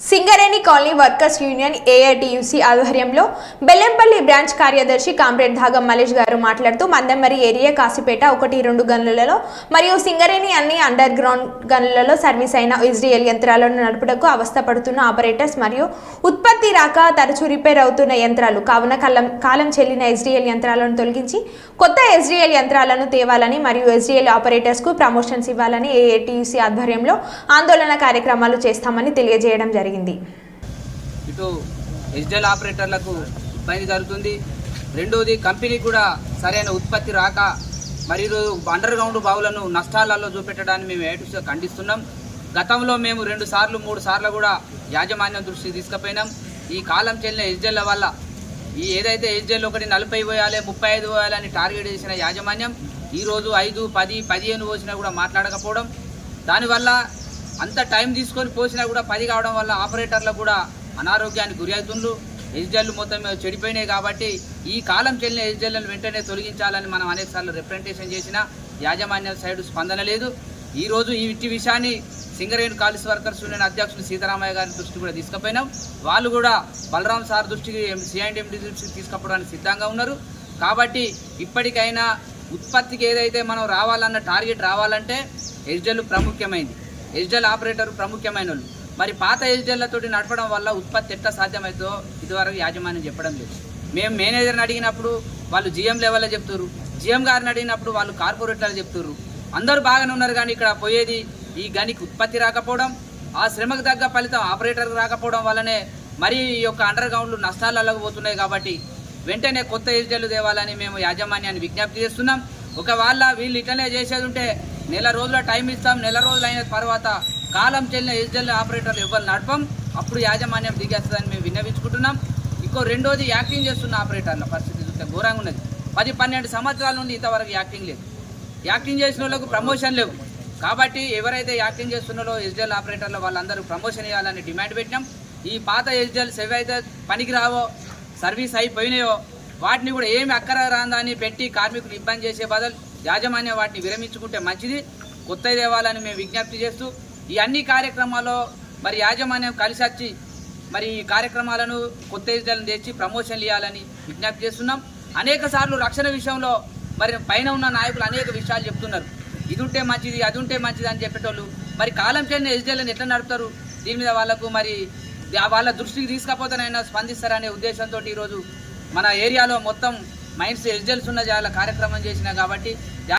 Singareni colony workers union AITUC ఆధ్వర్యంలో Bellampalli branch కార్యదర్శి comrade Dhagam Malesh గారు మాట్లాడుతూ మందమరి ఏరియా కాసిపేట ఒకటి రెండు గనులలో మరియు సింగరేణి అన్ని అండర్ గ్రౌండ్ గనులలో సర్వీస్ అయిన ఇజ్రాయెల్ యంత్రాలను నడుపుటకు అవస్థపడుతున్న ఆపరేటర్స్ మరియు ఉత్పత్తి రాక తరచూ రిపేర్ అవుతున్న యంత్రాలు కావున కాలం కాలం చెల్లిన ఎస్డిఎల్ యంత్రాలను తొలగించి కొత్త ఎస్డిఎల్ యంత్రాలను తేవాలని మరియు ఎస్డిఎల్ ఆపరేటర్స్కు ప్రమోషన్స్ ఇవ్వాలని ఏఐటియుసి ఆధ్వర్యంలో ఆందోళన కార్యక్రమాలు చేస్తామని తెలియజేయడం జరిగింది. ఇటు ఎస్డెల్ ఆపరేటర్లకు ఇబ్బంది జరుగుతుంది. రెండోది కంపెనీ కూడా సరైన ఉత్పత్తి రాక మరియు అండర్ గ్రౌండ్ బావులను నష్టాలలో చూపెట్టడాన్ని మేము ఏటుగా ఖండిస్తున్నాం. గతంలో మేము రెండు సార్లు మూడు సార్లు కూడా యాజమాన్యం దృష్టికి తీసుకుపోయినాం. ఈ కాలం చెల్లిన ఎస్డెల్ల వల్ల ఈ ఏదైతే ఎస్డెల్ ఒకటి నలభై పోయాలి ముప్పై ఐదు పోయాలని టార్గెట్ చేసిన యాజమాన్యం ఈరోజు ఐదు పది పదిహేను పోసినా కూడా మాట్లాడకపోవడం. దానివల్ల అంత టైం తీసుకొని పోసినా కూడా పది కావడం వల్ల ఆపరేటర్లకు కూడా అనారోగ్యానికి గురి అవుతుండ్రు. ఎస్జల్లు మొత్తం చెడిపోయినాయి కాబట్టి ఈ కాలం చెల్లిన ఎస్జల్లను వెంటనే తొలగించాలని మనం అనేకసార్లు రిప్రజెంటేషన్ చేసిన యాజమాన్య సైడ్ స్పందన లేదు. ఈరోజు ఈ ఇట్టి విషయాన్ని సింగరేణి కాలేజ్ వర్కర్స్ యూనియన్ అధ్యక్షులు సీతారామయ్య గారి దృష్టికి కూడా తీసుకుపోయినాం. వాళ్ళు కూడా బలరాం సార్ దృష్టికి సిఐండిఎండి దృష్టికి తీసుకుపోవడానికి సిద్ధంగా ఉన్నారు. కాబట్టి ఇప్పటికైనా ఉత్పత్తికి ఏదైతే మనం రావాలన్న టార్గెట్ రావాలంటే ఎస్జెల్ ప్రాముఖ్యమైంది. హెచ్డిఎల్ ఆపరేటర్ ప్రాముఖ్యమైన వాళ్ళు మరి పాత ఎస్జెల్లతోటి నడపడం వల్ల ఉత్పత్తి ఎట్లా సాధ్యమవుతుందో ఇదివరకు యాజమాన్యం చెప్పడం లేదు. మేము మేనేజర్ని అడిగినప్పుడు వాళ్ళు జిఎం లెవెల్లో చెప్తారు జిఎం గారిని అడిగినప్పుడు వాళ్ళు కార్పొరేట్లో చెప్తారు అందరూ బాగానే ఉన్నారు కానీ ఇక్కడ పోయేది ఈ గనికి ఉత్పత్తి రాకపోవడం ఆ శ్రమకు తగ్గ ఫలితం ఆపరేటర్కి రాకపోవడం వల్లనే మరి ఈ యొక్క అండర్ గ్రౌండ్లు నష్టాలలో పోతున్నాయి కాబట్టి వెంటనే కొత్త ఎస్జెల్ తేవాలని మేము యాజమాన్యాన్ని విజ్ఞప్తి చేస్తున్నాం. ఒకవేళ వీళ్ళు ఇట్లనే చేసేది ఉంటే నెల రోజుల టైం ఇస్తాం నెల రోజులు అయిన తర్వాత కాలం చెల్లిన ఎస్జెల్ ఆపరేటర్లు ఎవరు నడపం. అప్పుడు యాజమాన్యం దిగేస్తుందని మేము విన్నవించుకుంటున్నాం. ఇంకో రెండోది యాక్టింగ్ చేస్తున్న ఆపరేటర్ల పరిస్థితి చూస్తే ఘోరంగా ఉన్నది. పది పన్నెండు సంవత్సరాల నుండి ఇంతవరకు యాక్టింగ్ లేదు. యాక్టింగ్ చేసిన వాళ్ళకు ప్రమోషన్ లేవు. కాబట్టి ఎవరైతే యాక్టింగ్ చేస్తున్నారో ఎస్డిఎల్ ఆపరేటర్లు వాళ్ళందరూ ప్రమోషన్ ఇవ్వాలని డిమాండ్ పెట్టినాం. ఈ పాత ఎస్డిఎల్స్ ఏవైతే పనికి రావో సర్వీస్ అయిపోయినాయో వాటిని కూడా ఏమి అక్కర రాందని పెట్టి కార్మికులు ఇబ్బంది చేసే బదులు యాజమాన్యం వాటిని విరమించుకుంటే మంచిది. కొత్త దేవాలని మేము విజ్ఞప్తి చేస్తూ ఈ అన్ని కార్యక్రమాల్లో మరి యాజమాన్యం కలిసి వచ్చి మరి ఈ కార్యక్రమాలను కొత్త ఎస్జెల్ని తెచ్చి ప్రమోషన్లు ఇవ్వాలని విజ్ఞప్తి చేస్తున్నాం. అనేక సార్లు రక్షణ విషయంలో మరి పైన ఉన్న నాయకులు అనేక విషయాలు చెప్తున్నారు. ఇది ఉంటే మంచిది అది ఉంటే మంచిది అని చెప్పేటోళ్ళు మరి కాలం చెందిన ఎస్జీఎల్ని ఎట్లా నడుపుతారు? దీని మీద వాళ్ళకు మరి వాళ్ళ దృష్టికి తీసుకపోతేనైనా స్పందిస్తారనే ఉద్దేశంతో ఈరోజు మన ఏరియాలో మొత్తం మైండ్స్ ఎస్జల్స్ ఉన్న చాలా కార్యక్రమం చేసినా కాబట్టి